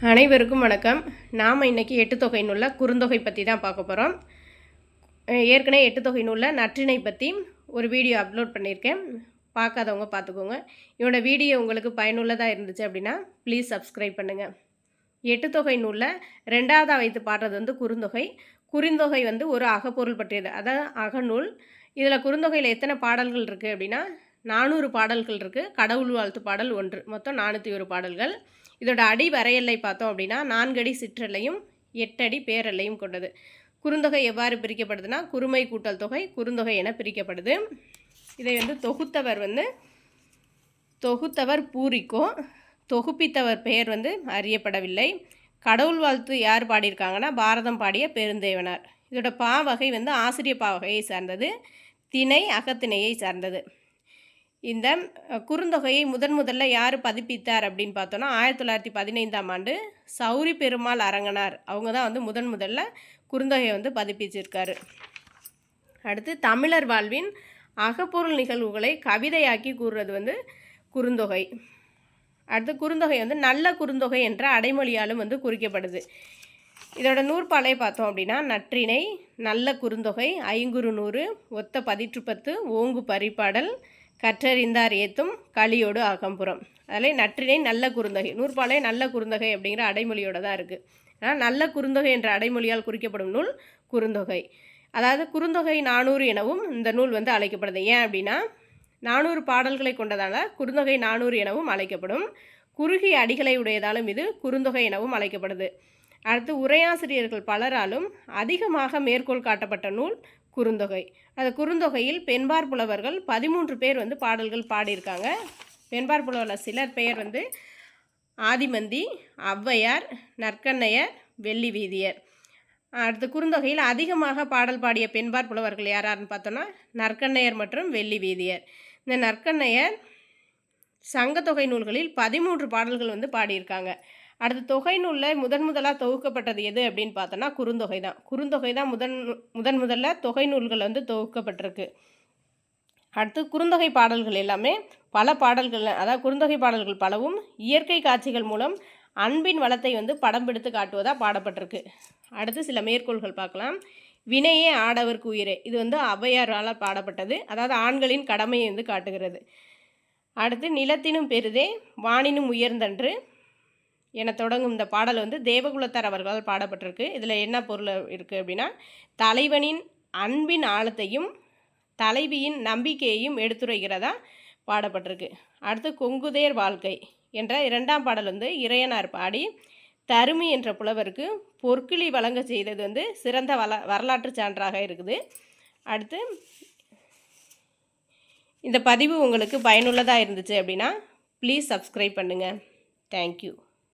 அனைவருக்கும் வணக்கம். நாம் இன்றைக்கி எட்டு தொகை நூலில் குறுந்தொகை பற்றி தான் பார்க்க போகிறோம் ஏற்கனவே எட்டு தொகை நூலில் நற்றினை பற்றி ஒரு வீடியோ அப்லோட் பண்ணியிருக்கேன். பார்க்காதவங்க பார்த்துக்கோங்க. இவனோட வீடியோ உங்களுக்கு பயனுள்ளதாக இருந்துச்சு அப்படின்னா ப்ளீஸ் சப்ஸ்கிரைப் பண்ணுங்கள் எட்டு தொகை நூலில் ரெண்டாவதாக வைத்து பாடுறது வந்து குறுந்தொகை. குறுந்தொகை வந்து ஒரு அகப்பொருள் பற்றியது. அதாவது அகநூல். இதில் குறுந்தொகையில் எத்தனை பாடல்கள் இருக்குது அப்படின்னா நானூறு பாடல்கள் இருக்குது கடவுள் வாழ்த்து பாடல் ஒன்று. மொத்தம் நானூற்றி ஒரு பாடல்கள். இதோட அடி வரையல்லை பார்த்தோம் அப்படின்னா நான்கடி சிற்றலையும் எட்டடி பேரெல்லையும் கொண்டது. குறுந்தொகை எவ்வாறு பிரிக்கப்படுதுன்னா குறுமை கூட்டல் தொகை குறுந்தொகை என பிரிக்கப்படுது. இதை வந்து தொகுத்தவர் வந்து தொகுத்தவர் பூரிக்கோ தொகுப்பித்தவர் பெயர் வந்து அறியப்படவில்லை. கடவுள் வாழ்த்து யார் பாடியிருக்காங்கன்னா பாரதம் பாடிய பெருந்தேவனார். இதோட பாவகை வந்து ஆசிரிய பாவகையை சார்ந்தது திணை அகத்திணையை சார்ந்தது. இந்த குறுந்தொகையை முதன் முதல்ல யார் பதிப்பித்தார் அப்படின்னு பார்த்தோன்னா ஆயிரத்தி தொள்ளாயிரத்தி பதினைந்தாம் ஆண்டு சௌரி பெருமாள் அரங்கனார். அவங்க தான் வந்து முதன் முதல்ல குறுந்தொகையை வந்து பதிப்பிச்சிருக்காரு. அடுத்து தமிழர் வாழ்வின் அகப்பொருள் நிகழ்வுகளை கவிதையாக்கி கூறுறது வந்து குறுந்தொகை. அடுத்து குறுந்தொகை வந்து நல்ல குறுந்தொகை என்ற அடைமொழியாலும் வந்து குறிக்கப்படுது. இதோட நூற்பாலை பார்த்தோம் அப்படின்னா நற்றிணை நல்ல குறுந்தொகை ஐங்குறு நூறு ஒத்த பதிற்றுப்பத்து ஓங்கு பரிபாடல் கற்றறிந்தார் ஏத்தும் களியோடு அகம்புறம் அதில் நற்றினை நல்ல குறுந்தகை நூற்பாலை நல்ல குறுந்தொகை அப்படிங்கிற அடைமொழியோட தான் இருக்குது ஆனால் நல்ல குறுந்தொகை என்ற அடைமொழியால் குறிக்கப்படும் நூல் குறுந்தொகை. அதாவது குறுந்தொகை நானூறு எனவும் இந்த நூல் வந்து அழைக்கப்படுது. ஏன் அப்படின்னா நானூறு பாடல்களை கொண்டதால குறுந்தொகை நானூறு எனவும் அழைக்கப்படும். குறுகிய அடிகளை உடையதாலும் இது குறுந்தொகை எனவும் அழைக்கப்படுது. அடுத்து உரையாசிரியர்கள் பலராலும் அதிகமாக மேற்கோள் காட்டப்பட்ட நூல் குறுந்தொகை. அந்த குறுந்தொகையில் பெண்பார் புலவர்கள் பதிமூன்று பேர் வந்து பாடல்கள் பாடியிருக்காங்க. பெண்பார் புலவரில் சிலர் பெயர் வந்து ஆதிமந்தி ஔவையார் நற்கண்ணையர் வெள்ளி வீதியர். அடுத்து குறுந்தொகையில் அதிகமாக பாடல் பாடிய பெண்பார் புலவர்கள் யாராருன்னு பார்த்தோன்னா நற்கண்ணையர் மற்றும் வெள்ளி வீதியர். இந்த நற்கண்ணையர் சங்கத்தொகை நூல்களில் பதிமூன்று பாடல்கள் வந்து பாடியிருக்காங்க. அடுத்து தொகை நூலில் முதன் முதலாக தொகுக்கப்பட்டது எது அப்படின்னு பார்த்தோன்னா குறுந்தொகை தான். குறுந்தொகை தான் முதன் முதன் முதல்ல தொகை நூல்கள் வந்து தொகுக்கப்பட்டிருக்கு. அடுத்து குறுந்தொகை பாடல்கள் எல்லாமே பல பாடல்கள் அதாவது குறுந்தொகை பாடல்கள் பலவும் இயற்கை காட்சிகள் மூலம் அன்பின் வளத்தை வந்து படம் பிடித்து காட்டுவதாக பாடப்பட்டிருக்கு. அடுத்து சில மேற்கோள்கள் பார்க்கலாம். வினையே ஆடவர்க்கு உயிரே. இது வந்து அவையாரால் பாடப்பட்டது. அதாவது ஆண்களின் கடமையை வந்து காட்டுகிறது. அடுத்து நிலத்தினும் பெரிதே வானினும் உயர்ந்தன்று என தொடங்கும் இந்த பாடல் வந்து தேவகுலத்தார் அவர்களால் பாடப்பட்டிருக்கு. இதில் என்ன பொருள் இருக்குது அப்படின்னா தலைவனின் அன்பின் ஆழத்தையும் தலைவியின் நம்பிக்கையையும் எடுத்துரைக்கிறதா பாடப்பட்டிருக்கு. அடுத்து கொங்குதேர் வாழ்க்கை என்ற இரண்டாம் பாடல் வந்து இறையனார் பாடி தருமி என்ற புலவருக்கு பொற்கிளி வழங்க செய்தது வந்து சிறந்த வள வரலாற்று சான்றாக இருக்குது. அடுத்து இந்த பதிவு உங்களுக்கு பயனுள்ளதாக இருந்துச்சு அப்படின்னா ப்ளீஸ் சப்ஸ்கிரைப் பண்ணுங்கள் தேங்க்யூ